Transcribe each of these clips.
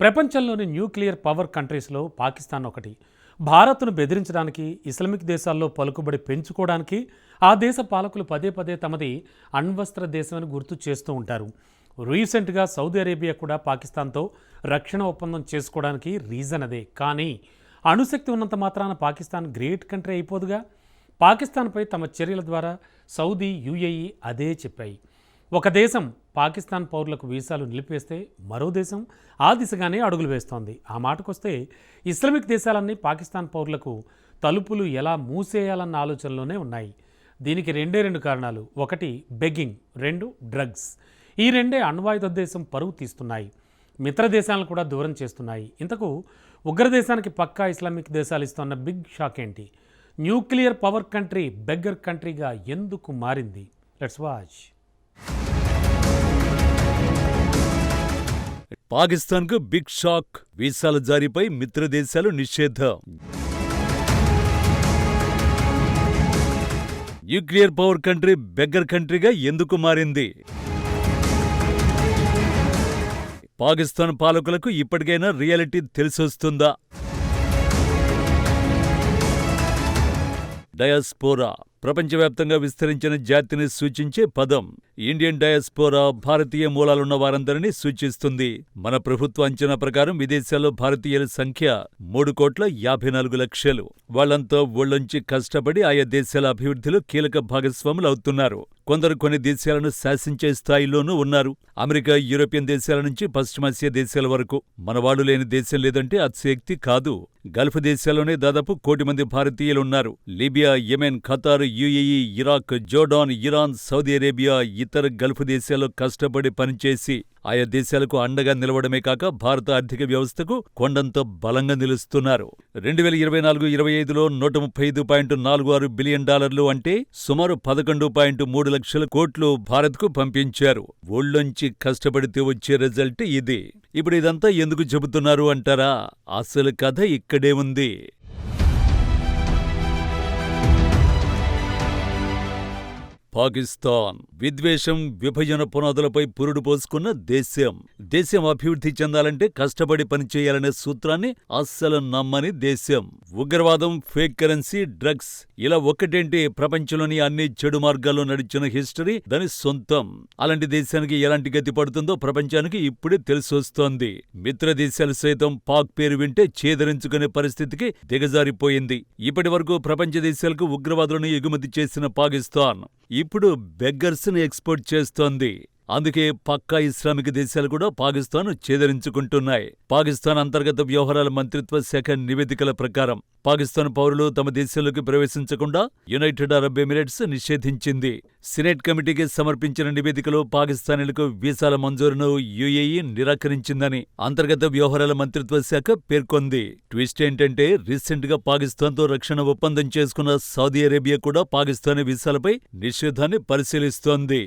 ప్రపంచంలోని nuclear power కంట్రీస్లో పాకిస్తాన్ ఒకటి. భారత్ను బెదిరించడానికి ఇస్లామిక్ దేశాల్లో పలుకుబడి పెంచుకోవడానికి ఆ దేశ పాలకులు పదే పదే తమది అణ్వస్త్ర దేశమని గుర్తు చేస్తూ ఉంటారు. రీసెంట్గా సౌదీ అరేబియా కూడా పాకిస్తాన్తో రక్షణ ఒప్పందం చేసుకోవడానికి రీజన్ అదే. కానీ అణుశక్తి ఉన్నంత మాత్రాన పాకిస్తాన్ గ్రేట్ కంట్రీ అయిపోదుగా? పాకిస్తాన్పై తమ చర్యల ద్వారా సౌదీ యుఏఈ అదే చెప్పాయి. ఒక దేశం పాకిస్తాన్ పౌరులకు వీసాలు నిలిపివేస్తే మరో దేశం ఆ దిశగానే అడుగులు వేస్తోంది. ఆ మాటకొస్తే ఇస్లామిక్ దేశాలన్నీ పాకిస్తాన్ పౌరులకు తలుపులు ఎలా మూసేయాలన్న ఆలోచనలోనే ఉన్నాయి. దీనికి రెండే రెండు కారణాలు. ఒకటి బెగ్గింగ్. రెండు డ్రగ్స్. ఈ రెండే అణ్వాయుధ దేశం పరువు తీస్తున్నాయి. మిత్ర దేశాలను కూడా దూరం చేస్తున్నాయి. ఇంతకు ఉగ్రదేశానికి పక్కా ఇస్లామిక్ దేశాలు ఇస్తున్న బిగ్ షాక్ ఏంటి? న్యూక్లియర్ పవర్ కంట్రీ బెగ్గర్ కంట్రీగా ఎందుకు మారింది? Let's watch. పాకిస్తాన్కు బిగ్ షాక్ వీసాల జారీపై మిత్రదేశాలు నిషేధం. న్యూక్లియర్ పవర్ కంట్రీ బెగ్గర్ కంట్రీగా ఎందుకు మారింది? పాకిస్తాన్ పాలకులకు ఇప్పటికైనా రియాలిటీ తెలిసొస్తుందా? డయాస్పోరా ప్రపంచవ్యాప్తంగా విస్తరించిన జాతిని సూచించే పదం. ఇండియన్ డయాస్పోరా భారతీయ మూలాలున్న వారందరినీ సూచిస్తుంది. మన ప్రభుత్వ అంచనా ప్రకారం విదేశాల్లో భారతీయుల సంఖ్య మూడు కోట్ల యాభై నాలుగు లక్షలు. వాళ్ళంతా ఒళ్ళొంచి కష్టపడి ఆయా దేశాల అభివృద్ధిలో కీలక భాగస్వాములు అవుతున్నారు. కొందరు కొన్ని దేశాలను శాసించే స్థాయిలోనూ ఉన్నారు. అమెరికా యూరోపియన్ దేశాల నుంచి పశ్చిమాసియా దేశాల వరకు. మనవాడు లేని దేశం లేదంటే అతిశక్తి కాదు. గల్ఫ్ దేశాల్లోనే దాదాపు కోటి మంది భారతీయులున్నారు Libya Yemen Qatar UAE Iraq Jordan Iran Saudi Arabia ఇతర గల్ఫ్ దేశాల్లో కష్టపడి పనిచేసి ఆయా దేశాలకు అండగా నిలవడమే కాక భారత ఆర్థిక వ్యవస్థకు కొండంత బలంగా నిలుస్తున్నారు. రెండు వేల ఇరవై నాలుగు ఇరవై ఐదులో నూట ముప్పై ఐదు పాయింట్ నాలుగు ఆరు బిలియన్ డాలర్లు అంటే సుమారు పదకొండు పాయింట్ మూడు లక్షల కోట్లు భారత్కు పంపించారు. ఒళ్ళొంచి కష్టపడితే వచ్చే రిజల్ట్ ఇది. ఇప్పుడు ఇదంతా ఎందుకు చెబుతున్నారు అంటారా? అసలు కథ ఇక్కడే ఉంది. పాకిస్తాన్. విద్వేషం విభజన పునాదులపై పురుడు పోసుకున్న దేశం. దేశం అభివృద్ధి చెందాలంటే కష్టపడి పనిచేయాలనే సూత్రాన్ని అస్సలు నమ్మని దేశం. ఉగ్రవాదం ఫేక్ కరెన్సీ డ్రగ్స్ ఇలా ఒక్కటేంటి ప్రపంచంలోని అన్ని చెడు మార్గాల్లో నడిచిన హిస్టరీ దాని సొంతం. అలాంటి దేశానికి ఎలాంటి గతి పడుతుందో ప్రపంచానికి ఇప్పుడే తెలిసొస్తోంది. మిత్ర దేశాలు సైతం పాక్ పేరు వింటే చేదరించుకునే పరిస్థితికి దిగజారిపోయింది. ఇప్పటి వరకు ప్రపంచ దేశాలకు ఉగ్రవాదులను ఎగుమతి చేసిన పాకిస్తాన్. ఇప్పుడు బెగ్గర్స్ని ఎక్స్పోర్ట్ చేస్తోంది. అందుకే పక్కా ఇస్లామిక్ దేశాలు కూడా పాకిస్తాన్ ఛేదరించుకుంటున్నాయి పాకిస్తాన్ అంతర్గత వ్యవహారాల మంత్రిత్వ శాఖ నివేదికల ప్రకారం పాకిస్తాన్ పౌరులు తమ దేశంలోకి ప్రవేశించకుండా యునైటెడ్ అరబ్ ఎమిరేట్స్ నిషేధించింది. సినెట్ కమిటీకి సమర్పించిన నివేదికలో పాకిస్తానీలకు వీసాల మంజూరును యుఏఈ నిరాకరించిందని అంతర్గత వ్యవహారాల మంత్రిత్వ శాఖ పేర్కొంది. ట్విస్ట్ ఏంటంటే రీసెంట్గా పాకిస్తాన్తో రక్షణ ఒప్పందం చేసుకున్న సౌదీ అరేబియా కూడా పాకిస్తానీ వీసాలపై నిషేధాన్ని పరిశీలిస్తోంది.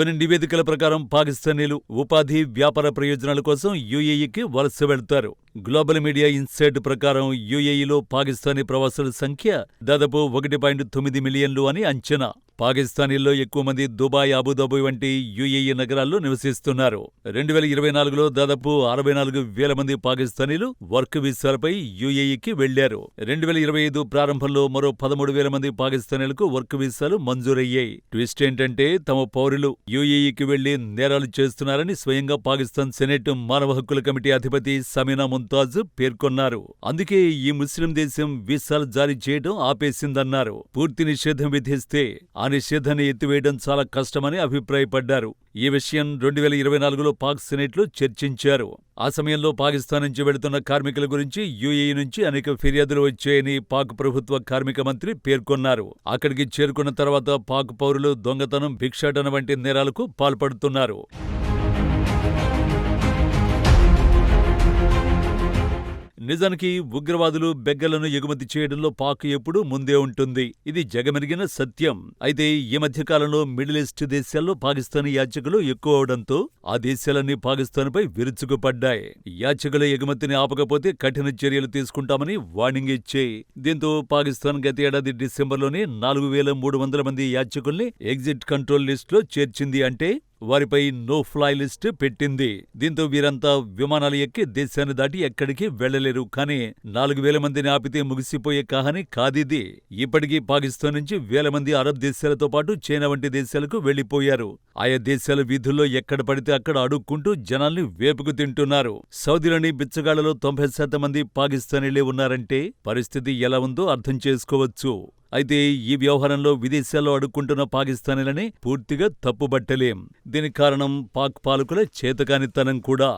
కొన్ని నివేదికల ప్రకారం పాకిస్తానీలు ఉపాధి వ్యాపార ప్రయోజనాల కోసం యుఏఈకి వలస వెళ్తారు. గ్లోబల్ మీడియా ఇన్సైట్ ప్రకారం యుఏఈలో పాకిస్తానీ ప్రవాసుల సంఖ్య దాదాపు ఒకటి పాయింట్ తొమ్మిది మిలియన్లు అని అంచనా. పాకిస్తానీల్లో ఎక్కువ మంది దుబాయ్ అబుదాబి వంటి యుఏఈ నగరాల్లో నివసిస్తున్నారు. రెండు వేల ఇరవై నాలుగులో దాదాపు అరవై నాలుగు వేల మంది పాకిస్తానీలు వర్క్ వీసాలపై యుఏఈకి వెళ్ళారు రెండు వేల ఇరవై ఐదు ప్రారంభంలో మరో పదమూడు వేల మంది పాకిస్తానీలకు వర్క్ వీసాలు మంజూరయ్యాయి. ట్విస్ట్ ఏంటంటే తమ పౌరులు యుఏఈకి వెళ్ళి నేరాలు చేస్తున్నారని స్వయంగా పాకిస్తాన్ సెనెట్ మానవ హక్కుల కమిటీ అధిపతి సమీనా ముంతాజ్ పేర్కొన్నారు. అందుకే ఈ ముస్లిం దేశం వీసాలు జారీ చేయడం ఆపేసిందన్నారు. పూర్తి నిషేధం విధిస్తే ఆ నిషేధాన్ని ఎత్తివేయడం చాలా కష్టమని అభిప్రాయపడ్డారు. ఈ విషయం రెండు వేల ఇరవై నాలుగులో పాక్ సెనెట్లో చర్చించారు. ఆ సమయంలో పాకిస్తాన్ నుంచి వెళుతున్న కార్మికుల గురించి యుఏఈ నుంచి అనేక ఫిర్యాదులు వచ్చాయని పాక్ ప్రభుత్వ కార్మిక మంత్రి పేర్కొన్నారు. అక్కడికి చేరుకున్న తర్వాత పాక్ పౌరులు దొంగతనం భిక్షాటన వంటి నేరాలకు పాల్పడుతున్నారు. నిజానికి ఉగ్రవాదులు బెగ్గలను ఎగుమతి చేయడంలో పాక్ ఎప్పుడూ ముందే ఉంటుంది. ఇది జగమెరిగిన సత్యం. అయితే ఈ మధ్య కాలంలో మిడిల్ ఈస్ట్ దేశాల్లో పాకిస్తానీ యాచకులు ఎక్కువ అవడంతో ఆ దేశాలన్నీ పాకిస్తాన్పై విరుచుకుపడ్డాయి. యాచకుల ఎగుమతిని ఆపకపోతే కఠిన చర్యలు తీసుకుంటామని వార్నింగ్ ఇచ్చాయి దీంతో పాకిస్తాన్ గత ఏడాది డిసెంబర్లోనే నాలుగు వేల మూడు వందల మంది యాచకుల్ని ఎగ్జిట్ కంట్రోల్ లిస్టులో చేర్చింది. అంటే వారిపై నో ఫ్లై లిస్ట్ పెట్టింది. దీంతో వీరంతా విమానాలు ఎక్కి దేశాన్ని దాటి ఎక్కడికి వెళ్ళలేరు కానీ నాలుగు వేల మందిని ఆపితే ముగిసిపోయే కహాని కాదిది. ఇప్పటికీ పాకిస్తాన్ నుంచి వేల మంది అరబ్ దేశాలతో పాటు చైనా వంటి దేశాలకు వెళ్ళిపోయారు ఆయా దేశాల వీధుల్లో ఎక్కడ పడితే అక్కడ అడుక్కుంటూ జనాల్ని వేపుకు తింటున్నారు. సౌదీలోని బిచ్చగాళ్ళలో తొంభై శాతం మంది పాకిస్తానీలే ఉన్నారంటే పరిస్థితి ఎలా ఉందో అర్థం చేసుకోవచ్చు. అయితే ఈ వ్యవహారంలో విదేశాల్లో అడుక్కుంటున్న పాకిస్తానీలని పూర్తిగా తప్పుబట్టలేం. దీనికి కారణం పాక్ పాలకుల చేతకానితనం కూడా.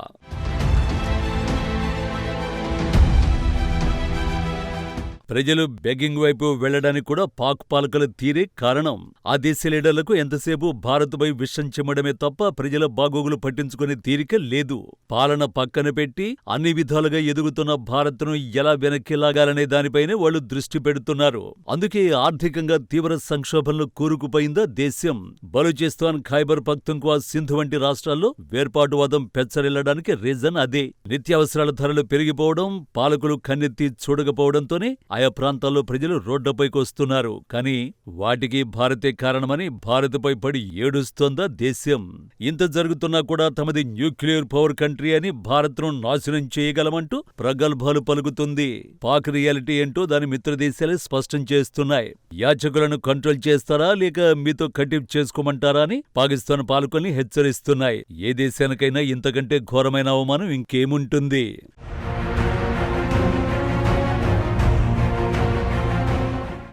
ప్రజలు బెగ్గింగ్ వైపు వెళ్ళడానికి కూడా పాక్ పాలకుల తీరే కారణం. ఆ దేశ లీడర్లకు ఎంతసేపు భారత్పై విషం చిమ్మడమే తప్ప ప్రజల బాగోగులు పట్టించుకునే తీరిక లేదు. పాలన పక్కన పెట్టి అన్ని విధాలుగా ఎదుగుతున్న భారత్ను ఎలా వెనక్కి లాగాలనే దానిపైనే వాళ్ళు దృష్టి పెడుతున్నారు. అందుకే ఆర్థికంగా తీవ్ర సంక్షోభంలో కూరుకుపోయిందా దేశం. బలూచిస్తాన్ ఖైబర్ పఖ్తుంఖ్వా సింధు వంటి రాష్ట్రాల్లో వేర్పాటువాదం పెచ్చరిల్లడానికి రీజన్ అదే. నిత్యావసరాల ధరలు పెరిగిపోవడం పాలకులు కన్నెత్తి చూడకపోవడంతోనే ఆయా ప్రాంతాల్లో ప్రజలు రోడ్లపైకి వస్తున్నారు. కానీ వాటికి భారతే కారణమని భారత్పై పడి ఏడుస్తోందా దేశం? ఇంత జరుగుతున్నా కూడా తమది న్యూక్లియర్ పవర్ కంట్రీ అని భారత్ను నాశనం చేయగలమంటూ ప్రగల్భాలు పలుకుతుంది. పాక్ రియాలిటీ ఏంటో దాని మిత్రదేశాలే స్పష్టం చేస్తున్నాయి. యాచకులను కంట్రోల్ చేస్తారా లేక మీతో కటిప్ చేసుకోమంటారా అని పాకిస్తాన్ పాలకుల్ని హెచ్చరిస్తున్నాయి. ఏ దేశానికైనా ఇంతకంటే ఘోరమైన అవమానం ఇంకేముంటుంది?